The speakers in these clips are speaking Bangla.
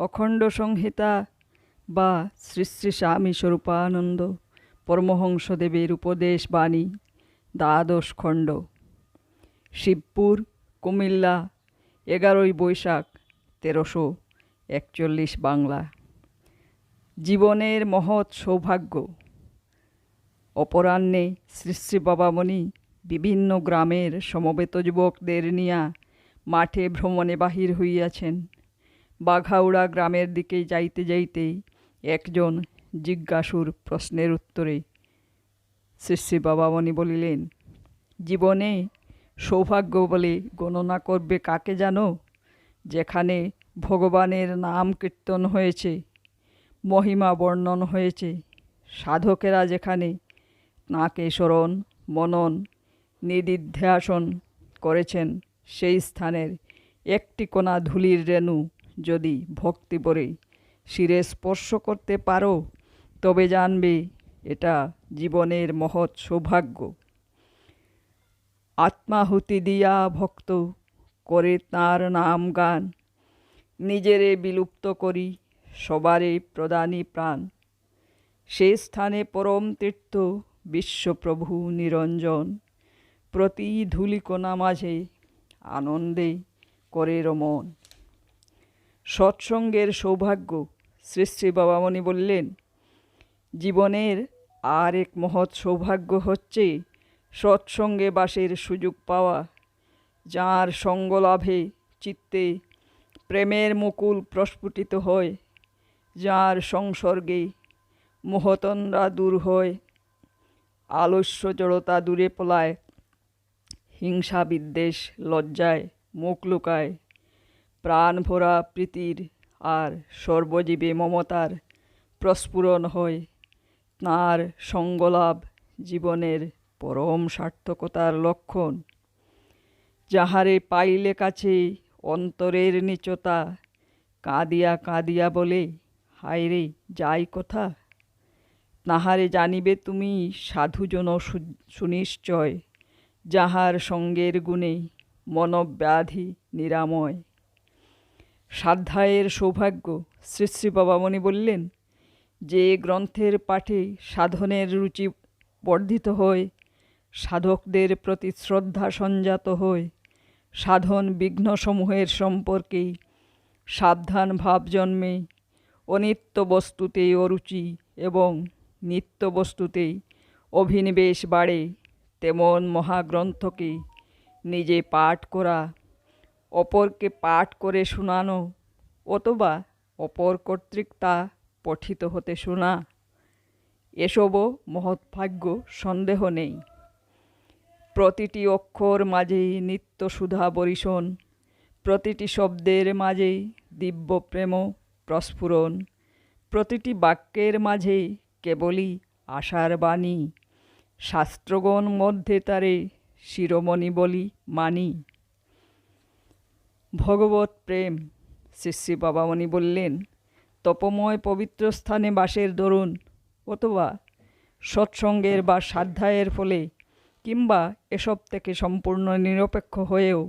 অখণ্ড সংহিতা বা শ্রী শ্রী স্বামী স্বরূপানন্দ পরমহংসদেবের উপদেশ বাণী, দ্বাদশ খণ্ড। শিবপুর, কুমিল্লা, এগারোই বৈশাখ, তেরোশো একচল্লিশ বাংলা। জীবনের মহৎ সৌভাগ্য। অপরাহ্নে শ্রী শ্রী বাবামণি বিভিন্ন গ্রামের সমবেত যুবকদের নিয়া মাঠে ভ্রমণে বাহির হইয়াছেন। বাঘাউড়া গ্রামের দিকে যাইতে যাইতেই একজন জিজ্ঞাসুর প্রশ্নের উত্তরে শ্রী বাবামণি বলিলেন, জীবনে সৌভাগ্য বলে গণনা করবে কাকে জানো? যেখানে ভগবানের নাম কীর্তন হয়েছে, মহিমা বর্ণন হয়েছে, সাধকেরা যেখানে তাঁকে স্মরণ, মনন, নিদিধ্যাসন করেছেন, সেই স্থানের একটি কোনা ধুলির রেণু যদি ভক্তি ভরে শিরে স্পর্শ করতে পারো, তবে জানবে এটা জীবনের মহৎ সৌভাগ্য। আত্মাহুতি দিয়া ভক্ত করে তার নাম গান, নিজেরে বিলুপ্ত করি সবারে প্রদানী প্রাণ। সে স্থানে পরম তীর্থ বিশ্বপ্রভু নিরঞ্জন, প্রতি ধূলিকণা মাঝে আনন্দে করে রমন। সৎসঙ্গের সৌভাগ্য শ্রী বাবামণি বললেন, জীবনের আর এক মহৎ সৌভাগ্য হচ্ছে সৎসঙ্গে বাসের সুযোগ পাওয়া, যার সঙ্গ লাভে চিত্তে প্রেমের মুকুল প্রস্ফুটিত হয়, যার সংসর্গে মোহতনরা দূর হয়, আলস্য জড়তা দূরে পলায় হিংসা বিদ্বেষ লজ্জায় মুখ লুকায়। প্রাণ ভরা প্রীতির আর সর্বজীবে মমতার প্রস্ফুরণ হয় তাঁর সঙ্গলাভ জীবনের পরম সার্থকতার লক্ষণ। যাহারে পাইলে কাছে অন্তরের নিচতা, কাঁদিয়া কাঁদিয়া বলে, হায়রে, যাই কথা। তাহারে জানিবে তুমি সাধুজন সুনিশ্চয়। যাহার সঙ্গের গুণে মনব্যাধি নিরাময়। সাধ্যায়ের সৌভাগ্য শ্রী শ্রী বাবামণি বললেন, যে গ্রন্থের পাঠে সাধনের রুচি বর্ধিত হয়, সাধকদের প্রতি শ্রদ্ধা সঞ্জাত হয়, সাধন বিঘ্নসমূহের সম্পর্কে সাবধান ভাব জন্মে, অনিত্য বস্তুতে অরুচি এবং নিত্য বস্তুতে অভিনিবেশ বাড়ে, তেমন মহাগ্রন্থকে নিজে পাঠ করা অপরকে পাঠ করে শোনানো, অথবা অপর কর্তৃক তা পঠিত হতে শোনা। এসবও মহৎভাগ্য, সন্দেহ নেই। প্রতিটি অক্ষর মাঝেই নিত্য সুধা বরিশন, প্রতিটি শব্দের মাঝেই দিব্য প্রেম প্রস্ফুরণ, প্রতিটি বাক্যের মাঝেই কেবলই আশার বাণী, শাস্ত্রগণ মধ্যে তারে শিরোমণি বলি মানি। ভগবত প্রেম শ্রী বাবামণি বললেন, তপময় পবিত্র স্থানে বাসের দরুন অথবা সৎসঙ্গের বা সাধ্যায়ের ফলে কিংবা এসব থেকে সম্পূর্ণ নিরপেক্ষ হয়েও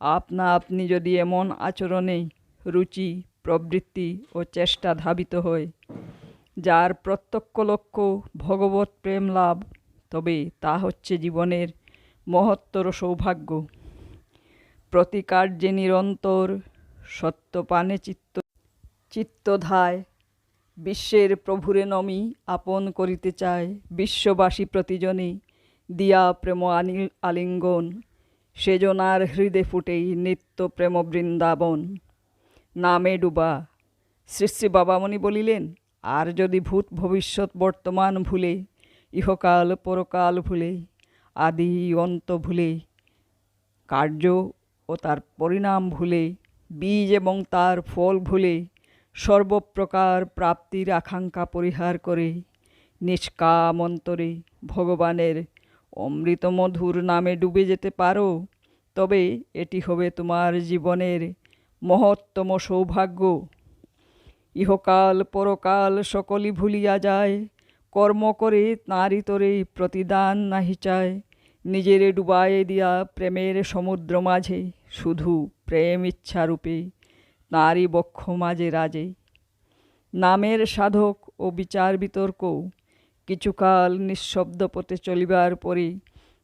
আপনা আপনি যদি এমন আচরণে রুচি, প্রবৃত্তি ও চেষ্টা ধাবিত হয়, যার প্রত্যক্ষ লক্ষ্য ভগবত প্রেম লাভ, তবে তা হচ্ছে জীবনের মহত্তর সৌভাগ্য। প্রতিকার্যে নিরন্তর সত্যপানে চিত্ত, চিত্তধায়, বিশ্বের প্রভুরে নমি আপন করিতে চায় বিশ্ববাসী প্রতিজনে দিয়া প্রেম আনিল আলিঙ্গন। সেজনার হৃদে ফুটেই নিত্য প্রেম বৃন্দাবন। নামে ডুবা, শ্রী শ্রী বাবামণি বলিলেন, আর যদি ভূত ভবিষ্যৎ বর্তমান ভুলে, ইহকাল পরকাল ভুলে, আদি অন্ত ভুলে, কার্য ও তার পরিণাম ভুলে বীজ এবং তার ফল ভুলে সর্বপ্রকার প্রাপ্তির আকাঙ্ক্ষা পরিহার করে নিষ্কাম অন্তরে ভগবানের অমৃত মধুর নামে ডুবে যেতে পারো, তবে এটি হবে তোমার জীবনের মহত্তম সৌভাগ্য। ইহকাল পরকাল সকলই ভুলিয়া যায়, কর্ম করে তাঁরই তরে প্রতিদান নাহি চায় নিজেরে ডুবায়ে দিয়া প্রেমের সমুদ্র মাঝে, শুধু প্রেম ইচ্ছারূপে, নারী বক্ষ মাঝে রাজে। নামের সাধক ও বিচার বিতর্ক, কিছুকাল নিঃশব্দ পথে চলিবার পরে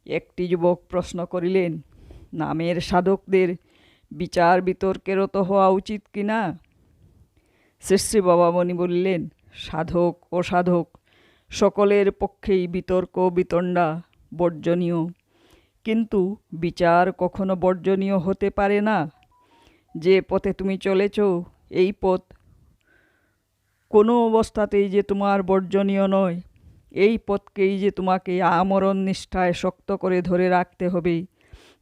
একটি যুবক প্রশ্ন করিলেন, নামের সাধকদের বিচার বিতর্কেরও তো হওয়া উচিত কি না? শ্রী বাবামণি বললেন, সাধক ও সাধক সকলের পক্ষেই বিতর্ক বিতণ্ডা বর্জনীয়। কিন্তু বিচার কখনো বর্জনীয় হতে পারে না। যে পথে তুমি চলেছ, এই পথ কোনো অবস্থাতেই যে তোমার বর্জনীয় নয়। এই পথকেই যে তোমাকে আমরণ নিষ্ঠায় শক্ত করে ধরে রাখতে হবে।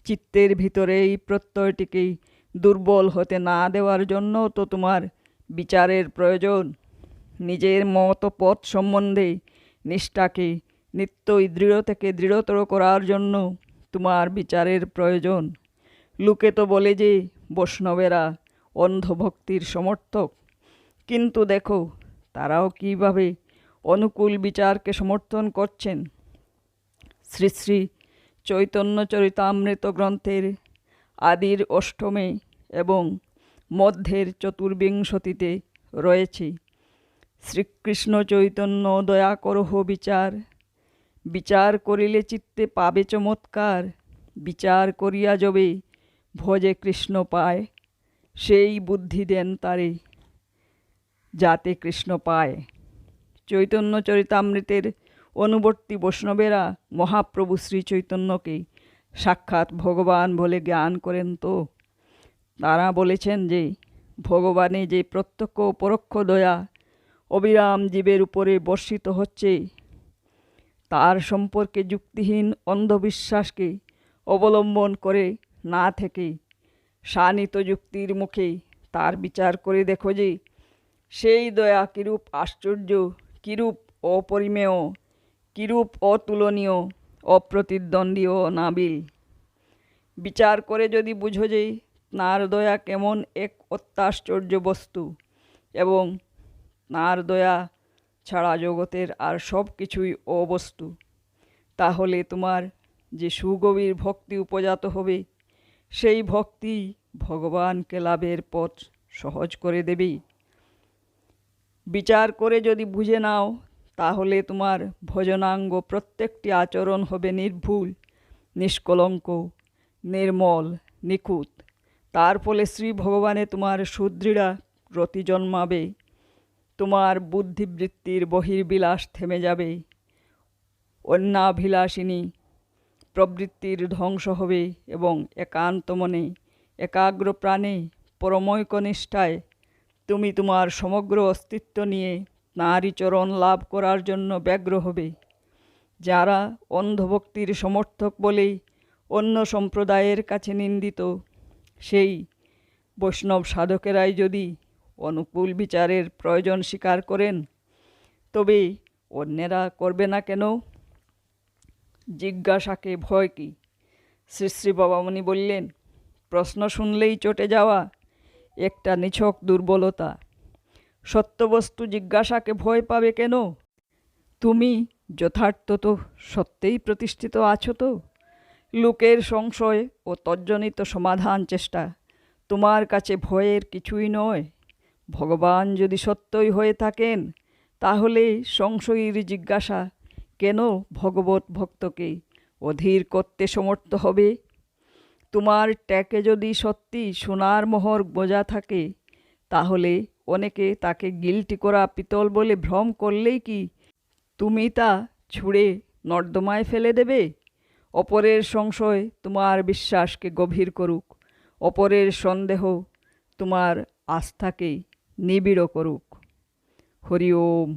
চিত্তের ভিতরে এই প্রত্যয়টিকেই দুর্বল হতে না দেওয়ার জন্য তো তোমার বিচারের প্রয়োজন। নিজের মত পথ সম্বন্ধে নিষ্ঠাকে নিত্যই দৃঢ় থেকে দৃঢ়তর করার জন্য তোমার বিচারের প্রয়োজন। লোকে তো বলে যে, বৈষ্ণবেরা অন্ধভক্তির সমর্থক। কিন্তু দেখো, তারাও কীভাবে অনুকূল বিচারকে সমর্থন করছেন? শ্রী শ্রী চৈতন্য চরিতামৃত গ্রন্থের আদির অষ্টমে এবং মধ্যের চতুর্বিংশতিতে রয়েছে। শ্রীকৃষ্ণ চৈতন্য দয়া করহ বিচার। বিচার করিলে চিত্তে পাবে চমৎকার। বিচার করিয়া যবে, ভজে কৃষ্ণ পায়, সেই বুদ্ধি দেন তারে, যাতে কৃষ্ণ পায়। চৈতন্য চরিতামৃতের অনুবর্তী বৈষ্ণবেরা মহাপ্রভু শ্রী চৈতন্যকে সাক্ষাৎ ভগবান বলে জ্ঞান করেন তো। তারা বলেছেন যে, ভগবানে যে প্রত্যক্ষ পরোক্ষ দয়া, অবিরাম জীবের উপরে বর্ষিত হচ্ছে তার সম্পর্কে যুক্তিহীন অন্ধবিশ্বাসকে অবলম্বন করে না থেকে শানিত যুক্তির মুখে তার বিচার করে দেখো যে সেই দয়া কিরূপ আশ্চর্য, কিরূপ অপরিমেয়, কিরূপ অতুলনীয় অপ্রতিদ্বন্দ্বী ও নাবিল বিচার করে যদি বুঝো যে তাঁর দয়া কেমন এক অত্যাশ্চর্য বস্তু এবং তাঁর দয়া ছাড়া জগতের আর সব কিছুই অবস্তু। তাহলে তোমার যে সুগভীর ভক্তি উপজাত হবে, সেই ভক্তি ভগবানকে লাভের পথ সহজ করে দেবেই। বিচার করে যদি বুঝে নাও, তাহলে তোমার ভজনাঙ্গ প্রত্যেকটি আচরণ হবে নির্ভুল, নিষ্কলঙ্ক, নির্মল, নিখুঁত। তার ফলে শ্রী ভগবানে তোমার সুদৃঢ়া রতি জন্মাবে তোমার বুদ্ধিবৃত্তির বহির্বিলাস থেমে যাবে। অন্যাভিলাষিনী, প্রবৃত্তির ধ্বংস হবে এবং একান্ত মনে, একাগ্র প্রাণে, পরমৈকনিষ্ঠায় তুমি তোমার সমগ্র অস্তিত্ব নিয়ে নারী চরণ লাভ করার জন্য ব্যগ্র হবে। যারা অন্ধভক্তির সমর্থক বলেই অন্য সম্প্রদায়ের কাছে নিন্দিত, সেই বৈষ্ণব সাধকেরাই যদি অনুকূল বিচারের প্রয়োজন স্বীকার করেন। তবে অন্যেরা করবে না কেন? জিজ্ঞাসাকে ভয় কি? শ্রী শ্রী বাবামণি বললেন, প্রশ্ন শুনলেই চটে যাওয়া একটা নিছক দুর্বলতা। সত্যবস্তু জিজ্ঞাসাকে ভয় পাবে কেন? তুমি যথার্থ তো সত্যেই প্রতিষ্ঠিত আছো তো? লোকের সংশয় ও তজ্জনিত সমাধান চেষ্টা তোমার কাছে ভয়ের কিছুই নয়। ভগবান যদি সত্যই হয়ে থাকেন তাহলে সংশয়ীর জিজ্ঞাসা কেন ভগবত ভক্তকে অধীর করতে সমর্থ হবে? তোমার ট্যাকে যদি সত্যি সোনার মোহর বোঝা থাকে, তাহলে অনেকে তাকে গিলটি করা পিতল বলে ভ্রম করলেই কি তুমি তা ছুঁড়ে নর্দমায় ফেলে দেবে? অপরের সংশয় তোমার বিশ্বাসকে গভীর করুক, অপরের সন্দেহ তোমার আস্থাকে নিবিড় করুক হরি ওম